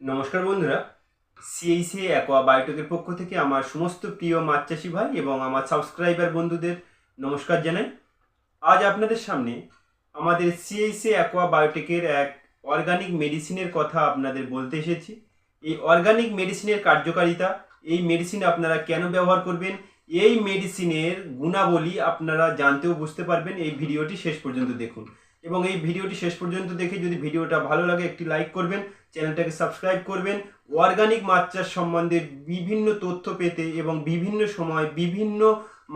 নমস্কার বন্ধুরা। সিএইসি অ্যাকোয়া বায়োটেকের পক্ষ থেকে আমার সমস্ত প্রিয় মাছ চাষি ভাই এবং আমার সাবস্ক্রাইবার বন্ধুদের নমস্কার জানাই। আজ আপনাদের সামনে আমাদের সিএইসি অ্যাকোয়া বায়োটেকের এক অর্গানিক মেডিসিনের কথা আপনাদের বলতে এসেছি। এই অর্গানিক মেডিসিনের কার্যকারিতা, এই মেডিসিন আপনারা কেন ব্যবহার করবেন, এই মেডিসিনের গুণাবলী আপনারা জানতেও বুঝতে পারবেন। এই ভিডিওটি শেষ পর্যন্ত দেখুন। এবং এই ভিডিওটি শেষ পর্যন্ত দেখে যদি ভিডিওটা ভালো লাগে, একটি লাইক করবেন, চ্যানেলটাকে সাবস্ক্রাইব করবেন। অর্গানিক মাছ চাষ সম্বন্ধে বিভিন্ন তথ্য পেতে এবং বিভিন্ন সময় বিভিন্ন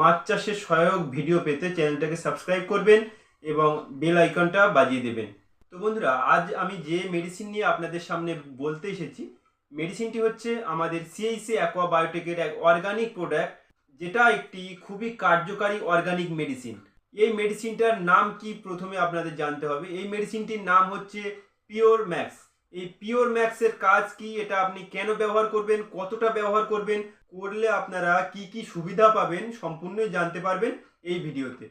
মাছ চাষের সহায়ক ভিডিও পেতে চ্যানেলটাকে সাবস্ক্রাইব করবেন এবং বেল আইকনটা বাজিয়ে দেবেন। তো বন্ধুরা, আজ আমি যে মেডিসিন নিয়ে আপনাদের সামনে বলতে এসেছি মেডিসিনটি হচ্ছে আমাদের সিএইসি অ্যাকোয়া বায়োটেকের এক অর্গানিক প্রোডাক্ট যেটা একটি খুবই কার্যকারী অর্গানিক মেডিসিন এই মেডিসিনটার নাম কি প্রথমে আপনাদের জানতে হবে? এই মেডিসিনটির নাম হচ্ছে পিওর ম্যাক্স এই পিওর ম্যাক্সের কাজ কি? এটা আপনি কেন ব্যবহার করবেন? কতটা ব্যবহার করবেন? করলে আপনারা কি কি সুবিধা পাবেন? সম্পূর্ণই জানতে পারবেন এই ভিডিওতে।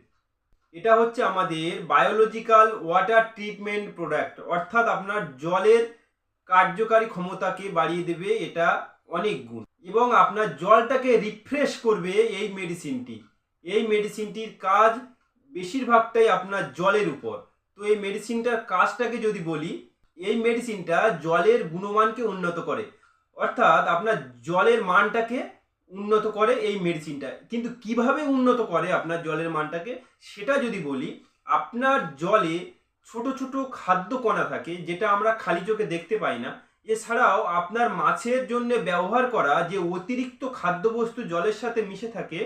এটা হচ্ছে আমাদের বায়োলজিক্যাল ওয়াটার ট্রিটমেন্ট প্রোডাক্ট অর্থাৎ আপনার জলের কার্যকারী ক্ষমতাকে বাড়িয়ে দেবে এটা অনেক গুণ। এবং আপনার জলটাকে রিফ্রেশ করবে এই মেডিসিনটি এই মেডিসিনটির কাজ বেশিরভাগটাই আপনার জলের উপর। তো এই মেডিসিনটার কাজটাকে যদি বলি, এই মেডিসিনটা জলের গুণমানকে উন্নত করে। অর্থাৎ আপনার জলের মানটাকে উন্নত করে এই মেডিসিনটা কিন্তু কীভাবে উন্নত করে আপনার জলের মানটাকে? সেটা যদি বলি, আপনার জলে ছোট ছোট খাদ্য কণা থাকে, যেটা আমরা খালি চোখে দেখতে পাই না। এছাড়াও আপনার মাছের জন্য ব্যবহার করা যে অতিরিক্ত খাদ্যবস্তু জলের সাথে মিশে থাকে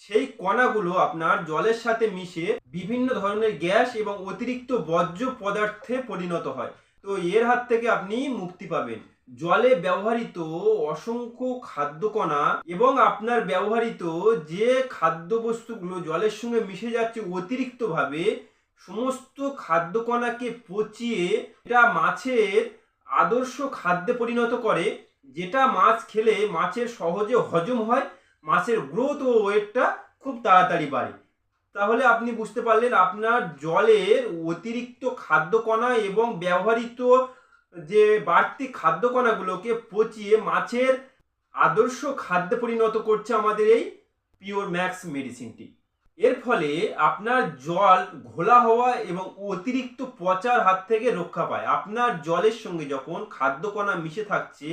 সেই কণাগুলো আপনার জলের সাথে মিশে বিভিন্ন ধরনের গ্যাস এবং অতিরিক্ত বর্জ্য পদার্থে পরিণত হয়। তো এর হাত থেকে আপনি মুক্তি পাবেন। জলে ব্যবহৃত অসংখ্য খাদ্যকণা এবং আপনার ব্যবহৃত যে খাদ্যবস্তুগুলো জলের সঙ্গে মিশে যাচ্ছে অতিরিক্তভাবে, সমস্ত খাদ্যকণাকে পচিয়ে এটা মাছের আদর্শ খাদ্যে পরিণত করে, যেটা মাছ খেলে মাছের সহজে হজম হয় মাছের গ্রোথ ও ওয়েটটা খুব তাড়াতাড়ি বাড়ে। তাহলে আপনি বুঝতে পারলেন আপনার জলের অতিরিক্ত খাদ্যকণা এবং ব্যবহৃত যে বাড়তি খাদ্যকণাগুলোকে পচিয়ে মাছের আদর্শ খাদ্যে পরিণত করছে আমাদের এই পিওর ম্যাক্স মেডিসিনটি। এর ফলে আপনার জল ঘোলা হওয়া এবং অতিরিক্ত পচার হাত থেকে রক্ষা পায়। আপনার জলের সঙ্গে যখন খাদ্যকণা মিশে থাকছে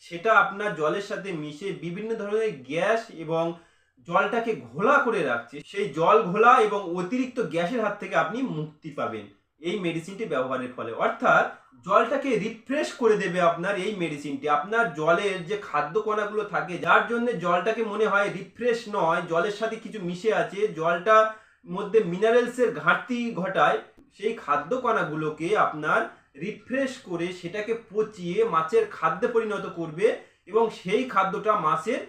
সেটা আপনার জলের সাথে মিশে বিভিন্ন ধরনের গ্যাস এবং জলটাকে ঘোলা করে রাখছে। সেই জল ঘোলা এবং অতিরিক্ত গ্যাসের হাত থেকে আপনি মুক্তি পাবেন এই মেডিসিনটি ব্যবহারের ফলে। অর্থাৎ জলটাকে রিফ্রেশ করে দেবে আপনার এই মেডিসিনটি আপনার জলের যে খাদ্য কণাগুলো থাকে, যার জন্য জলটাকে মনে হয় রিফ্রেশ নয়, জলের সাথে কিছু মিশে আছে, জলটা মধ্যে মিনারেলসের ঘাটতি ঘটায়, সেই খাদ্য কণাগুলোকে আপনার রিফ্রেশ করে সেটাকে পচিয়ে মাছের খাদ্যে পরিণত করবে এবং সেই খাদ্যটা মাছের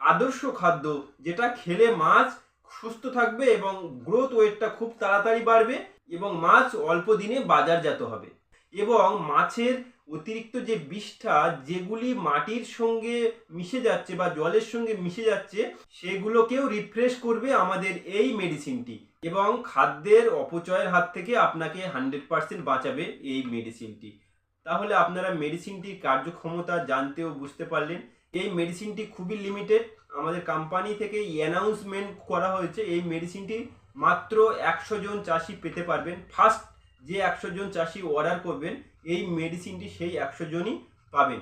আদর্শ খাদ্য, যেটা খেলে মাছ সুস্থ থাকবে এবং গ্রোথ ওয়েটটা খুব তাড়াতাড়ি বাড়বে এবং মাছ অল্প দিনে বাজারজাত হবে। এবং মাছের অতিরিক্ত যে বিষটা যেগুলি মাটির সঙ্গে মিশে যাচ্ছে বা জলের সঙ্গে মিশে যাচ্ছে, সেগুলোকেও রিফ্রেশ করবে আমাদের এই মেডিসিনটি এবং খাদ্যের অপচয়ের হাত থেকে আপনাকে হান্ড্রেড পার্সেন্ট বাঁচাবে এই মেডিসিনটি তাহলে আপনারা মেডিসিনটির কার্যক্ষমতা জানতে ও বুঝতে পারলেন। এই মেডিসিনটি খুবই লিমিটেড আমাদের কোম্পানি থেকে অ্যানাউন্সমেন্ট করা হয়েছে, এই মেডিসিনটি মাত্র একশো জন চাষি পেতে পারবেন। ফার্স্ট যে একশো জন চাষি অর্ডার করবেন এই মেডিসিনটি সেই একশো জনই পাবেন।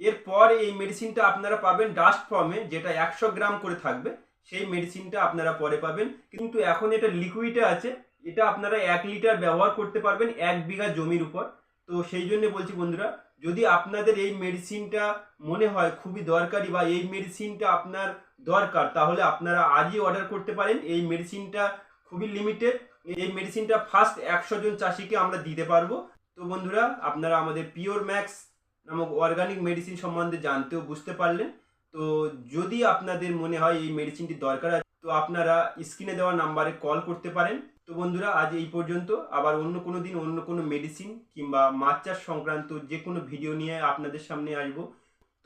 এরপর এই মেডিসিনটা আপনারা পাবেন ডাস্ট ফর্মে যেটা একশো গ্রাম করে থাকবে। সেই মেডিসিনটা আপনারা পরে পাবেন। কিন্তু এখন এটা লিকুইডে আছে। এটা আপনারা এক লিটার ব্যবহার করতে পারবেন এক বিঘা জমির উপর। তো সেই জন্য বলছি বন্ধুরা, যদি আপনাদের এই মেডিসিনটা মনে হয় খুবই দরকারি বা এই মেডিসিনটা আপনার দরকার, তাহলে আপনারা আজই অর্ডার করতে পারেন। এই মেডিসিনটা খুবই লিমিটেড এই মেডিসিনটা ফার্স্ট একশো জন চাষিকে আমরা দিতে পারব। তো বন্ধুরা, আপনারা আমাদের পিওর ম্যাক্স নামক অর্গানিক মেডিসিন সম্বন্ধে জানতেও বুঝতে পারলেন। তো যদি আপনাদের মনে হয় এই মেডিসিনটি দরকার আছে, তো আপনারা স্ক্রিনে দেওয়া নাম্বারে কল করতে পারেন। তো বন্ধুরা, আজ এই পর্যন্ত। আবার অন্য কোনো দিন অন্য কোনো মেডিসিন কিংবা মাছ চাষ সংক্রান্ত যে কোনো ভিডিও নিয়ে আপনাদের সামনে আসব।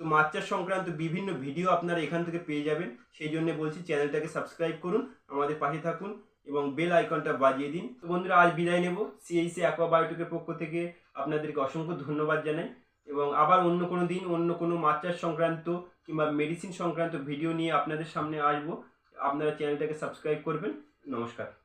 তো মাছ চাষ সংক্রান্ত বিভিন্ন ভিডিও আপনারা এখান থেকে পেয়ে যাবেন। সেই জন্য বলছি চ্যানেলটাকে সাবস্ক্রাইব করুন, আমাদের পাশে থাকুন। এবং বেল আইকনটা বাজিয়ে দিন। তো বন্ধুরা, আজ বিদায় নেব। সিএইসি অ্যাকোয়া বায়োটেকের পক্ষ থেকে আপনাদেরকে অসংখ্য ধন্যবাদ জানাই এবং আবার অন্য কোনো দিন, অন্য কোনো মাছ সংক্রান্ত কিংবা মেডিসিন সংক্রান্ত ভিডিও নিয়ে আপনাদের সামনে আসব। আপনারা চ্যানেলটাকে সাবস্ক্রাইব করবেন। নমস্কার।